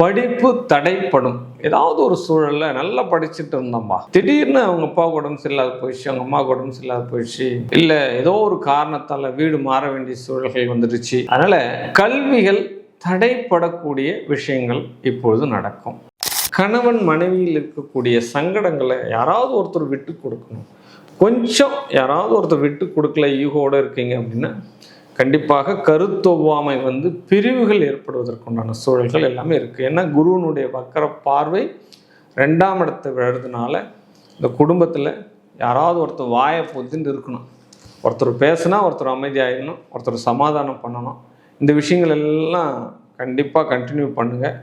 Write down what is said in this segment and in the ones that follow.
படிப்பு தடைப்படும். ஏதாவது ஒரு சூழல்ல நல்லா படிச்சுட்டு இருந்தோம்பா திடீர்னு அவங்க அப்பா உடம்பு சரியில்லாத போயிடுச்சு அவங்க அம்மா உடம்பு சரியில்லாத போயிடுச்சு இல்ல ஏதோ ஒரு காரணத்தால வீடு மாற வேண்டிய சூழல்கள் வந்துடுச்சு. அதனால கல்விகள் தடைப்படக்கூடிய விஷயங்கள் இப்பொழுது நடக்கும். கணவன் மனைவியில் இருக்கக்கூடிய சங்கடங்களை யாராவது ஒருத்தர் விட்டு கொடுக்கணும். கொஞ்சம் யாராவது ஒருத்தர் விட்டு கொடுக்கல ஈகோட இருக்கீங்க அப்படின்னா கண்டிப்பாக கருத்தொவ்வாமை வந்து பிரிவுகள் ஏற்படுவதற்குண்டான சூழல்கள் எல்லாமே இருக்குது ஏன்னா குருவனுடைய வக்கர பார்வை ரெண்டாம் இடத்தை விழுறதுனால இந்த குடும்பத்தில் யாராவது ஒருத்தர் வாயை பொத்தின்னு இருக்கணும். ஒருத்தர் பேசுனா ஒருத்தர் அமைதியாகிடணும் ஒருத்தர் சமாதானம் பண்ணணும். இந்த விஷயங்கள் எல்லாம் கண்டிப்பாக கண்டினியூ பண்ணுங்கள்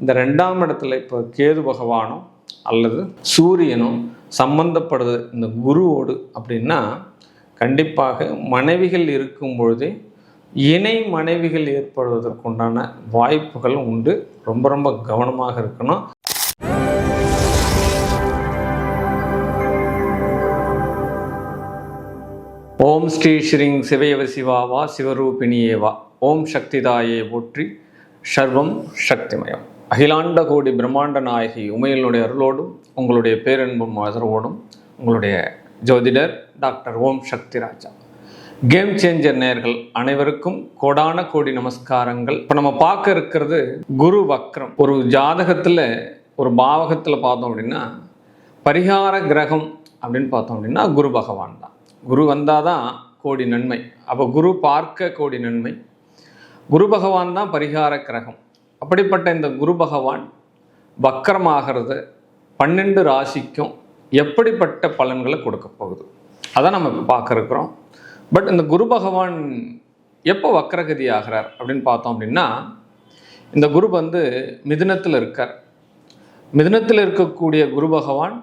இந்த ரெண்டாம் இடத்துல இப்போ கேது பகவானும் அல்லது சூரியனும் சம்பந்தப்படுது இந்த குருவோடு அப்படின்னா கண்டிப்பாக மனைவிகள் இருக்கும் பொழுதே இணை மனைவிகள் ஏற்படுவதற்குண்டான வாய்ப்புகள் உண்டு. ரொம்ப ரொம்ப கவனமாக இருக்கணும். ஓம் ஸ்ரீ ஸ்ரீங் சிவயவ சிவாவா சிவரூபிணியேவா ஓம் சக்திதாயே போற்றி. சர்வம் சக்திமயம். அகிலாண்ட கோடி பிரம்மாண்ட நாயகி உமையினுடைய அருளோடும் உங்களுடைய பேரன்பும் ஆதரவோடும் உங்களுடைய ஜோதிடர் doctor Om Shakti Raja. Game changer நேயர்கள் அனைவருக்கும் கோடான கோடி நமஸ்காரங்கள். இப்போ நம்ம பார்க்க இருக்கிறது குரு வக்ரம். ஒரு ஜாதகத்தில் ஒரு பாவகத்தில் பார்த்தோம் அப்படின்னா பரிகார கிரகம் அப்படின்னு பார்த்தோம் அப்படின்னா குரு பகவான் தான். குரு வந்தால் தான் கோடி நன்மை. அப்போ குரு பார்க்க கோடி நன்மை. குரு பகவான் தான் பரிகார கிரகம். அப்படிப்பட்ட இந்த குரு பகவான் வக்கரமாகிறது பன்னெண்டு ராசிக்கும் எப்படிப்பட்ட பலன்களை கொடுக்க போகுது? அதான் நம்ம இப்போ பார்க்குறோம். பட் இந்த குரு பகவான் எப்போ வக்கரகதி ஆகிறார் அப்படின்னு பார்த்தோம் அப்படின்னா இந்த குரு வந்து மிதுனத்தில் இருக்கார். மிதுனத்தில் இருக்கக்கூடிய குரு பகவான்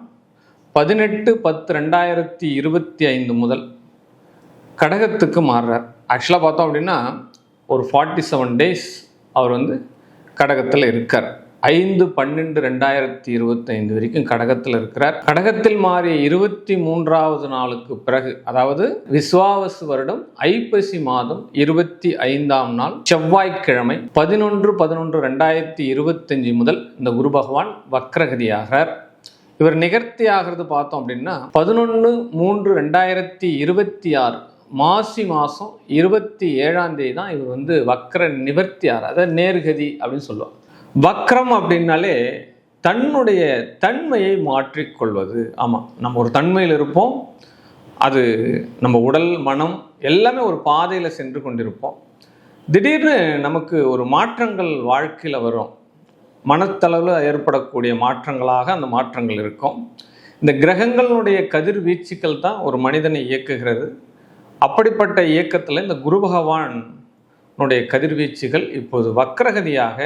பதினெட்டு பத்து ரெண்டாயிரத்தி இருபத்தி ஐந்து முதல் கடகத்துக்கு மாறுறார். ஆக்சுவலாக பார்த்தோம் அப்படின்னா ஒரு ஃபார்ட்டி செவன் டேஸ் அவர் வந்து கடகத்தில் இருக்கார். ஐந்து பன்னெண்டு ரெண்டாயிரத்தி இருபத்தைந்து வரைக்கும் கடகத்தில் இருக்கிறார். கடகத்தில் மாறிய இருபத்தி மூன்றாவது நாளுக்கு பிறகு அதாவது விஸ்வாவசு வருடம் ஐப்பசி மாதம் இருபத்தி ஐந்தாம் நாள் செவ்வாய்க்கிழமை பதினொன்று பதினொன்று ரெண்டாயிரத்தி இருபத்தஞ்சு முதல் இந்த குரு பகவான் வக்ரகதியாகிறார். இவர் நிகர்த்தி ஆகிறது பார்த்தோம் அப்படின்னா பதினொன்று மூன்று ரெண்டாயிரத்தி இருபத்தி ஆறு மாசி மாதம் இருபத்தி ஏழாம் தேதி தான் இவர் வந்து வக்ர நிவர்த்தி ஆறு அதாவது நேர்கதி அப்படின்னு சொல்லுவாங்க. வக்ரம் அப்படின்னாலே தன்னுடைய தன்மையை மாற்றிக்கொள்வது. ஆமாம் நம்ம ஒரு தன்மையில் இருப்போம். அது நம்ம உடல் மனம் எல்லாமே ஒரு பாதையில் சென்று கொண்டிருப்போம். திடீர்னு நமக்கு ஒரு மாற்றங்கள் வாழ்க்கையில் வரும். மனத்தளவில் ஏற்படக்கூடிய மாற்றங்களாக அந்த மாற்றங்கள் இருக்கும். இந்த கிரகங்களுடைய கதிர்வீச்சுக்கள் தான் ஒரு மனிதனை இயக்குகிறது. அப்படிப்பட்ட இயக்கத்தில் இந்த குரு பகவானுடைய கதிர்வீச்சுகள் இப்போது வக்ரகதியாக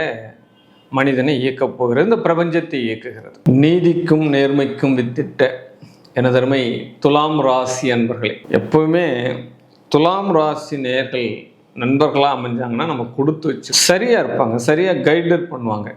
மனிதனை இயக்கப் போகிறது இந்த பிரபஞ்சத்தை இயக்குகிறது. நீதிக்கும் நேர்மைக்கும் வித்திட்ட எனதருமை துலாம் ராசி அன்பர்களே எப்பவுமே துலாம் ராசி நேர்கள் நண்பர்களாக அமைஞ்சாங்கன்னா நம்ம கொடுத்து வச்சு சரியாக இருப்பாங்க சரியாக கைடர் பண்ணுவாங்க.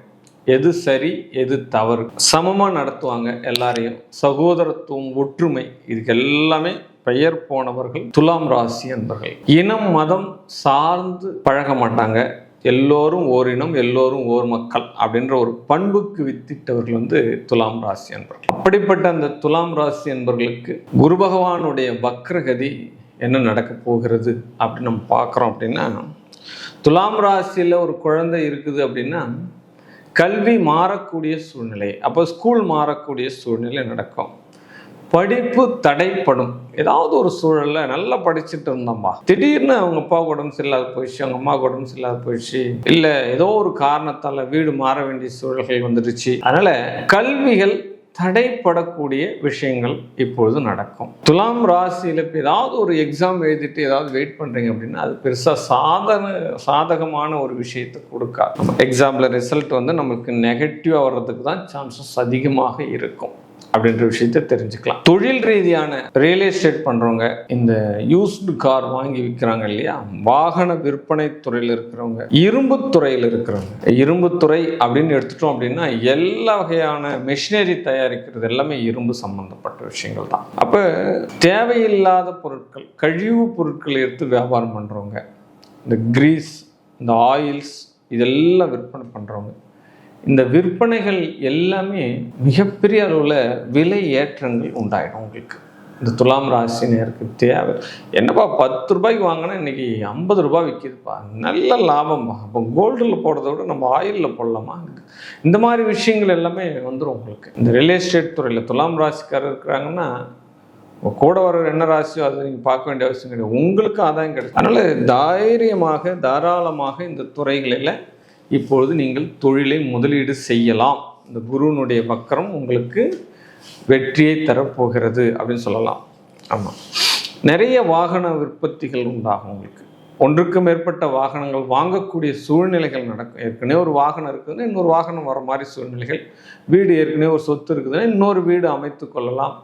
எது சரி எது தவறு சமமாக நடத்துவாங்க எல்லாரையும். சகோதரத்துவம் ஒற்றுமை இதுக்கு எல்லாமே பெயர் போனவர்கள் துலாம் ராசி என்பர்கள் இனம் மதம் சார்ந்து பழக மாட்டாங்க. எல்லோரும் ஓரினம் எல்லோரும் ஓர் மக்கள் அப்படின்ற ஒரு பண்புக்கு வித்திட்டவர்கள் வந்து துலாம் ராசி என்பர்கள். அப்படிப்பட்ட அந்த துலாம் ராசி என்பர்களுக்கு குரு பகவானுடைய வக்ரகதி என்ன நடக்க போகிறது அப்படின்னு நம்ம பார்க்குறோம் அப்படின்னா துலாம் ராசியில் ஒரு குழந்தை இருக்குது அப்படின்னா கல்வி மாறக்கூடிய சூழ்நிலை. அப்போ ஸ்கூல் மாறக்கூடிய சூழ்நிலை நடக்கும். படிப்பு தடைப்படும். ஏதாவது ஒரு சூழல்ல நல்லா படிச்சுட்டு இருந்தோம்மா. திடீர்னு அவங்க அப்பா உடம்பு சரியில்லாத போயிடுச்சு அவங்க அம்மா உடம்பு சரியில்லாத போயிடுச்சு இல்ல ஏதோ ஒரு காரணத்தால வீடு மாற வேண்டிய சூழல்கள் வந்துடுச்சு. அதனால கல்விகள் தடைப்படக்கூடிய விஷயங்கள் இப்பொழுது நடக்கும். துலாம் ராசியில் இப்போ ஏதாவது ஒரு எக்ஸாம் எழுதிட்டு ஏதாவது வெயிட் பண்ணுறீங்க அப்படின்னா அது பெருசாக சாதன சாதகமான ஒரு விஷயத்தை கொடுக்காது. எக்ஸாமில் ரிசல்ட் வந்து நம்மளுக்கு நெகட்டிவாக வர்றதுக்கு தான் சான்சஸ் அதிகமாக இருக்கும். அப்படின்ற விஷயத்தை தெரிஞ்சுக்கலாம். தொழில் ரீதியான ரியல் எஸ்டேட் பண்ணுறவங்க இந்த யூஸ்டு கார் வாங்கி விற்கிறாங்க இல்லையா? வாகன விற்பனை துறையில் இருக்கிறவங்க இரும்பு துறையில் இருக்கிறவங்க. இரும்பு துறை அப்படின்னு எடுத்துட்டோம் அப்படின்னா எல்லா வகையான மெஷினரி தயாரிக்கிறது எல்லாமே இரும்பு சம்பந்தப்பட்ட விஷயங்கள் தான். அப்போ தேவையில்லாத பொருட்கள் கழிவு பொருட்கள் எடுத்து வியாபாரம் பண்ணுறவங்க இந்த கிரீஸ் இந்த ஆயில்ஸ் இதெல்லாம் விற்பனை பண்ணுறவங்க இந்த விற்பனைகள் எல்லாமே மிகப்பெரிய அளவில் விலை ஏற்றங்கள் உண்டாயிடும் உங்களுக்கு. இந்த துலாம் ராசினியருக்கு தேவை. என்னப்பா பத்து ரூபாய்க்கு வாங்கினா இன்னைக்கு ஐம்பது ரூபாய் விற்கிதுப்பா நல்ல லாபம்ப்பா அப்போ கோல்டில் போடுறத விட நம்ம ஆயிலில் போடலாமா? இந்த மாதிரி விஷயங்கள் எல்லாமே வந்துடும் உங்களுக்கு. இந்த ரியல் எஸ்டேட் துறையில் துலாம் ராசிக்காரர் இருக்கிறாங்கன்னா கூட வர என்ன ராசியோ அதை நீங்கள் பார்க்க வேண்டிய அவசியம் கிடையாது. உங்களுக்கு ஆதாயம் கிடைக்கும். அதனால் தைரியமாக தாராளமாக இந்த துறைகளில் இப்பொழுது நீங்கள் தொழிலை முதலீடு செய்யலாம். இந்த குருனுடைய வக்கரம் உங்களுக்கு வெற்றியை தரப்போகிறது அப்படின்னு சொல்லலாம். ஆமாம் நிறைய வாகன விற்பத்திகள் உண்டாகும் உங்களுக்கு. ஒன்றுக்கு மேற்பட்ட வாகனங்கள் வாங்கக்கூடிய சூழ்நிலைகள் நடக்கும். ஏற்கனவே ஒரு வாகனம் இருக்குதுன்னா இன்னொரு வாகனம் வர மாதிரி சூழ்நிலைகள். வீடு ஏற்கனவே ஒரு சொத்து இருக்குதுன்னா இன்னொரு வீடு அமைத்து கொள்ளலாம்.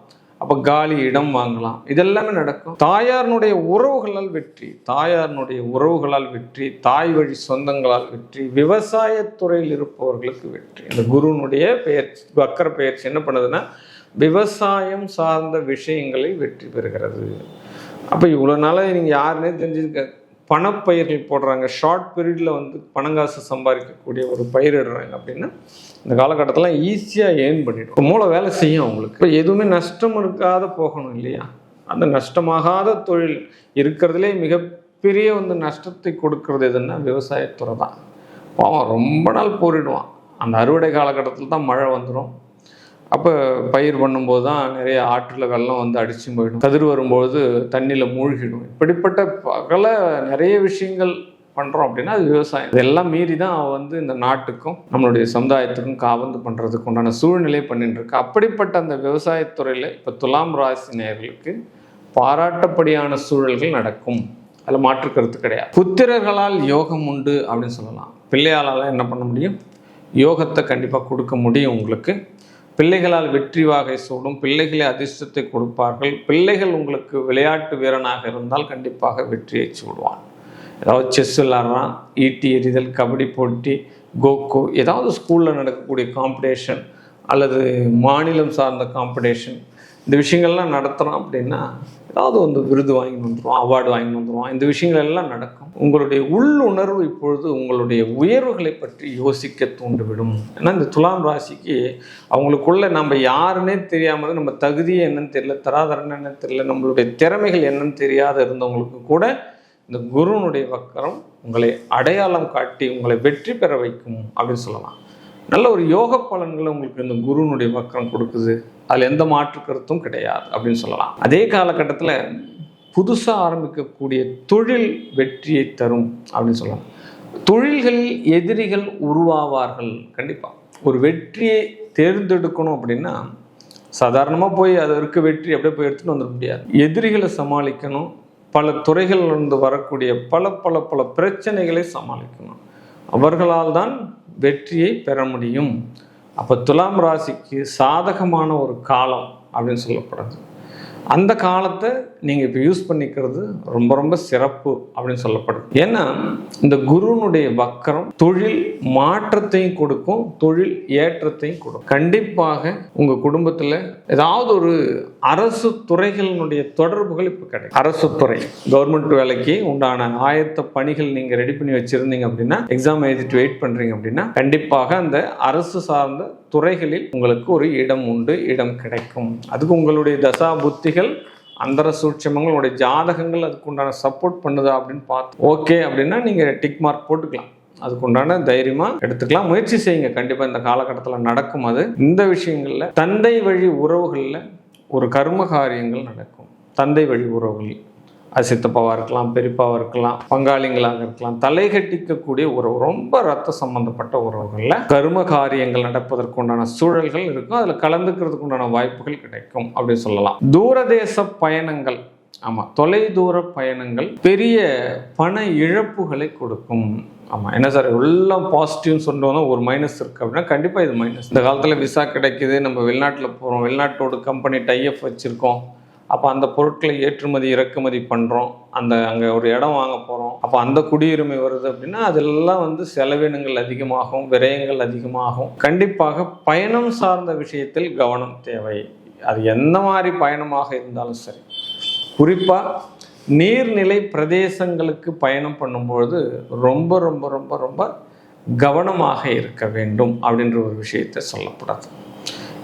அப்போ காலி இடம் வாங்கலாம். இதெல்லாமே நடக்கும். தாயாரினுடைய உறவுகளால் வெற்றி தாயாரினுடைய உறவுகளால் வெற்றி தாய் வழி சொந்தங்களால் வெற்றி விவசாயத்துறையில் இருப்பவர்களுக்கு வெற்றி. இந்த குருனுடைய பெயர் வக்கர பெயர்ச்சி என்ன பண்ணுதுன்னா விவசாயம் சார்ந்த விஷயங்களை வெற்றி பெறுகிறது. அப்போ இவ்வளோ நாளாக நீங்கள் யாருன்னே தெரிஞ்சுக்க பணப்பயிர்கள் போடுறாங்க. ஷார்ட் பீரியடில் வந்து பணங்காசு சம்பாதிக்கக்கூடிய ஒரு பயிரிடுறாங்க அப்படின்னா இந்த காலகட்டத்தில் ஈஸியாக ஏர்ன் பண்ணிடும். மூளை வேலை செய்யும் அவங்களுக்கு. இப்போ எதுவுமே நஷ்டம் இருக்காத போகணும் இல்லையா? அந்த நஷ்டமாகாத தொழில் இருக்கிறதுலே மிகப்பெரிய வந்து நஷ்டத்தை கொடுக்கறது எதுன்னா விவசாயத்துறை தான். பாவம் ரொம்ப நாள் போரிடுவான். அந்த அறுவடை காலகட்டத்தில் தான் மழை வந்துடும் அப்போ பயிர் பண்ணும்போது தான் நிறைய ஆற்றில் வெள்ளம் வந்து அடிச்சு போயிடும். கதிர் வரும்போது தண்ணியில் மூழ்கிடும். இப்படிப்பட்ட பகல நிறைய விஷயங்கள் பண்ணுறோம் அப்படின்னா அது விவசாயம். இதெல்லாம் மீறி தான் அவன் வந்து இந்த நாட்டுக்கும் நம்மளுடைய சமுதாயத்துக்கும் காவந்து பண்ணுறதுக்கு உண்டான சூழ்நிலையை பண்ணிட்டு இருக்கு அப்படிப்பட்ட அந்த விவசாயத்துறையில் இப்போ துலாம் ராசி நேர்களுக்கு பாராட்டப்படியான சூழல்கள் நடக்கும். அதில் மாற்று கருத்து கிடையாது. புத்திரர்களால் யோகம் உண்டு அப்படின்னு சொல்லலாம். பிள்ளையாளால் என்ன பண்ண முடியும்? யோகத்தை கண்டிப்பாக கொடுக்க முடியும் உங்களுக்கு. பிள்ளைகளால் வெற்றி வாகை சூடும் பிள்ளைகளே அதிர்ஷ்டத்தை கொடுப்பார்கள். பிள்ளைகள் உங்களுக்கு விளையாட்டு வீரனாக இருந்தால் கண்டிப்பாக வெற்றியை சூடுவான். ஏதாவது செஸ் விளாட்றான் ஈட்டி எறிதல் கபடி போட்டி கோகோ ஏதாவது ஸ்கூலில் நடக்கக்கூடிய காம்படிஷன் அல்லது மாநிலம் சார்ந்த காம்படிஷன் இந்த விஷயங்கள்லாம் நடத்துகிறோம் அப்படின்னா ஏதாவது வந்து விருது வாங்கி வந்துடுவோம் அவார்டு வாங்கி வந்துடுவோம் இந்த விஷயங்கள் எல்லாம் நடக்கும். உங்களுடைய உள்ளுணர்வு இப்பொழுது உங்களுடைய உயர்வுகளை பற்றி யோசிக்க தூண்டிவிடும். ஏன்னா இந்த துலாம் ராசிக்கு அவங்களுக்குள்ள நம்ம யாருன்னே தெரியாமல் நம்ம தகுதி என்னன்னு தெரியல தராதரன் என்னன்னு தெரியல நம்மளுடைய திறமைகள் என்னன்னு தெரியாத இருந்தவங்களுக்கு கூட இந்த குருனுடைய வக்கரம் உங்களை அடையாளம் காட்டி உங்களை வெற்றி பெற வைக்கும் அப்படின்னு சொல்லலாம். நல்ல ஒரு யோக பலன்களை உங்களுக்கு இந்த குருனுடைய வக்கரம் கொடுக்குது. அதில் எந்த மாற்று கருத்தும் கிடையாது அப்படின்னு சொல்லலாம். அதே காலகட்டத்தில் புதுசாக ஆரம்பிக்கக்கூடிய தொழில் வெற்றியை தரும் அப்படின்னு சொல்லலாம். தொழில்களில் எதிரிகள் உருவாவார்கள் கண்டிப்பாக ஒரு வெற்றியை தேர்ந்தெடுக்கணும் அப்படின்னா சாதாரணமாக போய் அது இருக்க வெற்றி அப்படியே போய் எடுத்துகிட்டு வந்துட முடியாது. எதிரிகளை சமாளிக்கணும். பல துறைகளிலிருந்து வரக்கூடிய பல பல பல பிரச்சனைகளை சமாளிக்கணும். அவர்களால் தான் வெற்றியை பெற முடியும். அப்போ துலாம் ராசிக்கு சாதகமான ஒரு காலம் அப்படின்னு சொல்லப்படுது அந்த காலத்தை நீங்கள் இப்போ யூஸ் பண்ணிக்கிறது ரொம்ப ரொம்ப சிறப்பு அப்படின்னு சொல்லப்படுது. ஏன்னா இந்த குருனுடைய வக்கரம் தொழில் மாற்றத்தையும் கொடுக்கும் தொழில் ஏற்றத்தையும் கொடுக்கும். கண்டிப்பாக உங்கள் குடும்பத்தில் ஏதாவது ஒரு அரசு துறைகளினுடைய தொடர்புகள் இப்போ கிடைக்கும். அரசு துறை கவர்மெண்ட் வேலைக்கு உண்டான ஆயத்த பணிகள் நீங்கள் ரெடி பண்ணி வச்சுருந்தீங்க அப்படின்னா எக்ஸாம் எழுதிட்டு வெயிட் பண்ணுறீங்க அப்படின்னா கண்டிப்பாக அந்த அரசு சார்ந்த துறைகளில் உங்களுக்கு ஒரு இடம் உண்டு இடம் கிடைக்கும். அதுக்கு உங்களுடைய தசா புத்திகள் அந்தர சூட்சமங்கள் உங்களுடைய ஜாதகங்கள் அதுக்கு உண்டான சப்போர்ட் பண்ணுதா அப்படின்னு பார்த்து ஓகே அப்படின்னா நீங்கள் டிக் மார்க் போட்டுக்கலாம். அதுக்குண்டான தைரியமாக எடுத்துக்கலாம். முயற்சி செய்யுங்க. கண்டிப்பாக இந்த காலகட்டத்தில் நடக்கும் அது. இந்த விஷயங்களில் தந்தை வழி உறவுகளில் ஒரு கர்ம காரியங்கள் நடக்கும். தந்தை வழி உறவுகளில் சித்தப்பாவாக இருக்கலாம் பெரியப்பாவாக இருக்கலாம் பங்காளிங்களாக இருக்கலாம் தலை கட்டிக்கக்கூடிய உறவு ரொம்ப ரத்த சம்பந்தப்பட்ட உறவுகளில் கரும காரியங்கள் நடப்பதற்கு உண்டான சூழல்கள் இருக்கும். அதில் கலந்துக்கிறதுக்கு உண்டான வாய்ப்புகள் கிடைக்கும் அப்படின்னு சொல்லலாம். தூரதேச பயணங்கள் ஆமாம் தொலைதூர பயணங்கள் பெரிய பண இழப்புகளை கொடுக்கும். ஆமாம் என்ன சார் எல்லாம் பாசிட்டிவ்னு சொல்லிட்டு ஒரு மைனஸ் இருக்குது அப்படின்னா கண்டிப்பாக இது மைனஸ் இந்த காலத்தில் விசா கிடைக்குது நம்ம வெளிநாட்டில் போகிறோம் வெளிநாட்டோட கம்பெனி டைஎஃப் வச்சுருக்கோம். அப்போ அந்த பொருட்களை ஏற்றுமதி இறக்குமதி பண்ணுறோம் அந்த அங்கே ஒரு இடம் வாங்க போகிறோம் அப்போ அந்த குடியுரிமை வருது அப்படின்னா அதெல்லாம் வந்து செலவினங்கள் அதிகமாகும் விரயங்கள் அதிகமாகும். கண்டிப்பாக பயணம் சார்ந்த விஷயத்தில் கவனம் தேவை. அது எந்த மாதிரி பயணமாக இருந்தாலும் சரி. குறிப்பாக நீர்நிலை பிரதேசங்களுக்கு பயணம் பண்ணும்பொழுது ரொம்ப ரொம்ப ரொம்ப ரொம்ப கவனமாக இருக்க வேண்டும் அப்படின்ற ஒரு விஷயத்தை சொல்லப்படாது.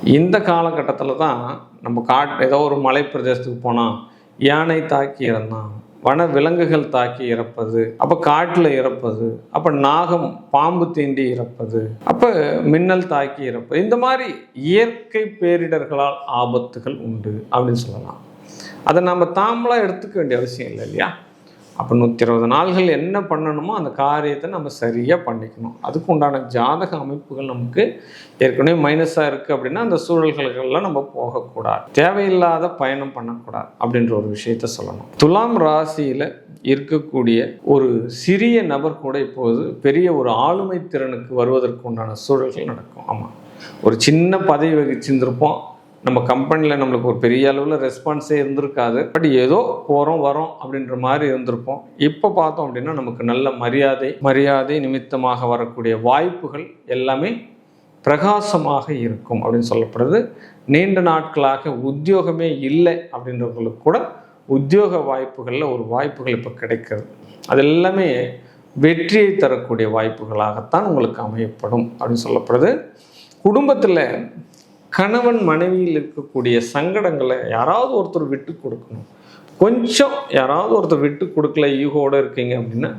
இந்த காலகட்டத்தில் தான் நம்ம காட் ஏதோ ஒரு மலை பிரதேசத்துக்கு போனால் யானை தாக்கி இறந்தான் வன விலங்குகள் தாக்கி இறப்பது அப்போ காட்டில் இறப்பது அப்போ நாகம் பாம்பு தீண்டி இறப்பது அப்போ மின்னல் தாக்கி இறப்பது. இந்த மாதிரி இயற்கை பேரிடர்களால் ஆபத்துகள் உண்டு அப்படின்னு சொல்லலாம். அதை நம்ம தாமலாக எடுத்துக்க வேண்டிய அவசியம் இல்லை இல்லையா? அப்போ நூற்றி இருபது நாள்கள் என்ன பண்ணணுமோ அந்த காரியத்தை நம்ம சரியாக பண்ணிக்கணும். அதுக்கு உண்டான ஜாதக அமைப்புகள் நமக்கு ஏற்கனவே மைனஸாக இருக்குது அப்படின்னா அந்த சூழல்களுக்கெல்லாம் நம்ம போகக்கூடாது. தேவையில்லாத பயணம் பண்ணக்கூடாது அப்படின்ற ஒரு விஷயத்த சொல்லணும். துலாம் ராசியில் இருக்கக்கூடிய ஒரு சிறிய நபர் கூட இப்போது பெரிய ஒரு ஆளுமை திறனுக்கு வருவதற்கு உண்டான சூழல்கள் நடக்கும். ஆமாம் ஒரு சின்ன பதவி வகிச்சிருந்திருப்போம். நம்ம கம்பெனியில் நம்மளுக்கு ஒரு பெரிய அளவில் ரெஸ்பான்ஸே இருந்திருக்காது. பட் ஏதோ போகிறோம் வரோம் அப்படின்ற மாதிரி இருந்திருப்போம். இப்போ பார்த்தோம் அப்படின்னா நமக்கு நல்ல மரியாதை மரியாதை நிமித்தமாக வரக்கூடிய வாய்ப்புகள் எல்லாமே பிரகாசமாக இருக்கும் அப்படின்னு சொல்லப்படுது. நீண்ட நாட்களாக உத்தியோகமே இல்லை அப்படின்றவங்களுக்கு கூட உத்தியோக வாய்ப்புகளில் ஒரு வாய்ப்புகள் இப்போ கிடைக்கிறது அது எல்லாமே வெற்றியை தரக்கூடிய வாய்ப்புகளாகத்தான் உங்களுக்கு அமையப்படும் அப்படின்னு சொல்லப்படுது. குடும்பத்தில் கணவன் மனைவியில் இருக்கக்கூடிய சங்கடங்களை யாராவது ஒருத்தர் விட்டு கொடுக்கணும். கொஞ்சம் யாராவது ஒருத்தர் விட்டு கொடுக்கல ஈகோடு இருக்கீங்க அப்படின்னா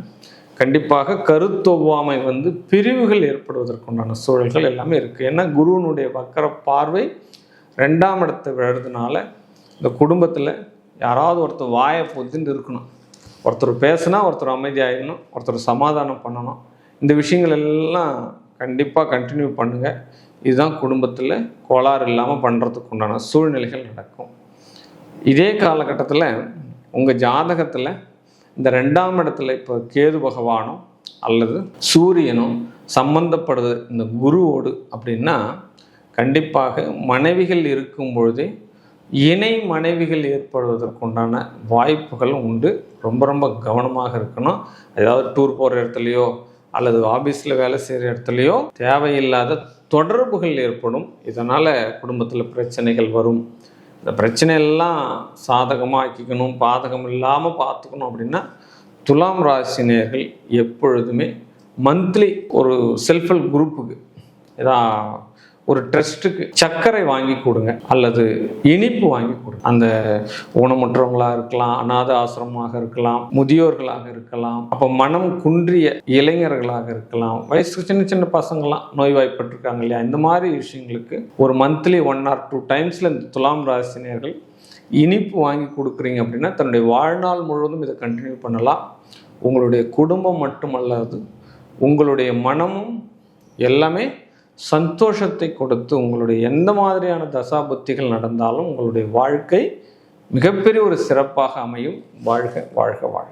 கண்டிப்பாக கருத்தொவ்வாமை வந்து பிரிவுகள் ஏற்படுவதற்குண்டான சூழல்கள் எல்லாமே இருக்குது ஏன்னா குருவனுடைய வக்கர பார்வை ரெண்டாம் இடத்தை விழுறதுனால இந்த குடும்பத்தில் யாராவது ஒருத்தர் வாயை பொத்துன்னு இருக்கணும். ஒருத்தர் பேசுனா ஒருத்தர் அமைதியாகிடணும் ஒருத்தர் சமாதானம் பண்ணணும். இந்த விஷயங்கள் எல்லாம் கண்டிப்பாக கண்டினியூ பண்ணுங்கள் இதுதான் குடும்பத்தில் கோளாறு இல்லாமல் பண்ணுறதுக்கு உண்டான சூழ்நிலைகள் நடக்கும். இதே காலகட்டத்தில் உங்கள் ஜாதகத்தில் இந்த ரெண்டாம் இடத்துல இப்போ கேது பகவானும் அல்லது சூரியனும் சம்பந்தப்படுது இந்த குருவோடு அப்படின்னா கண்டிப்பாக மனைவிகள் இருக்கும் பொழுதே இணை மனைவிகள் ஏற்படுவதற்குண்டான வாய்ப்புகள் உண்டு. ரொம்ப ரொம்ப கவனமாக இருக்கணும். ஏதாவது டூர் போகிற இடத்துலையோ அல்லது ஆஃபீஸில் வேலை செய்கிற இடத்துலையோ தேவையில்லாத தொடர்புகள் ஏற்படும். இதனால் குடும்பத்தில் பிரச்சனைகள் வரும். இந்த பிரச்சனையெல்லாம் சாதகமாக ஆக்கிக்கணும் பாதகம் இல்லாமல் பார்த்துக்கணும் அப்படின்னா துலாம் ராசினியர்கள் எப்பொழுதுமே மந்த்லி ஒரு செல்ஃப் ஹெல்ப் குரூப்புக்கு ஏதா ஒரு ட்ரஸ்ட்டுக்கு சர்க்கரை வாங்கி கொடுங்க அல்லது இனிப்பு வாங்கி கொடுங்க. அந்த ஊனமுற்றவங்களாக இருக்கலாம் அநாத ஆசிரமமாக இருக்கலாம் முதியோர்களாக இருக்கலாம் அப்போ மனம் குன்றிய இளைஞர்களாக இருக்கலாம் வயசுக்கு சின்ன சின்ன பசங்களாம் நோய்வாய்ப்பட்டிருக்காங்க இல்லையா? இந்த மாதிரி விஷயங்களுக்கு ஒரு மந்த்லி ஒன் ஆர் டூ டைம்ஸில் இந்த துலாம் ராசினியர்கள் இனிப்பு வாங்கி கொடுக்குறீங்க அப்படின்னா தன்னுடைய வாழ்நாள் முழுவதும் இதை கண்டினியூ பண்ணலாம். உங்களுடைய குடும்பம் மட்டுமல்லாது உங்களுடைய மனமும் எல்லாமே சந்தோஷத்தை கொடுத்து உங்களுடைய எந்த மாதிரியான தசாபுத்திகள் நடந்தாலும் உங்களுடைய வாழ்க்கை மிகப்பெரிய ஒரு சிறப்பாக அமையும். வாழ்க வாழ்க வாழ்க.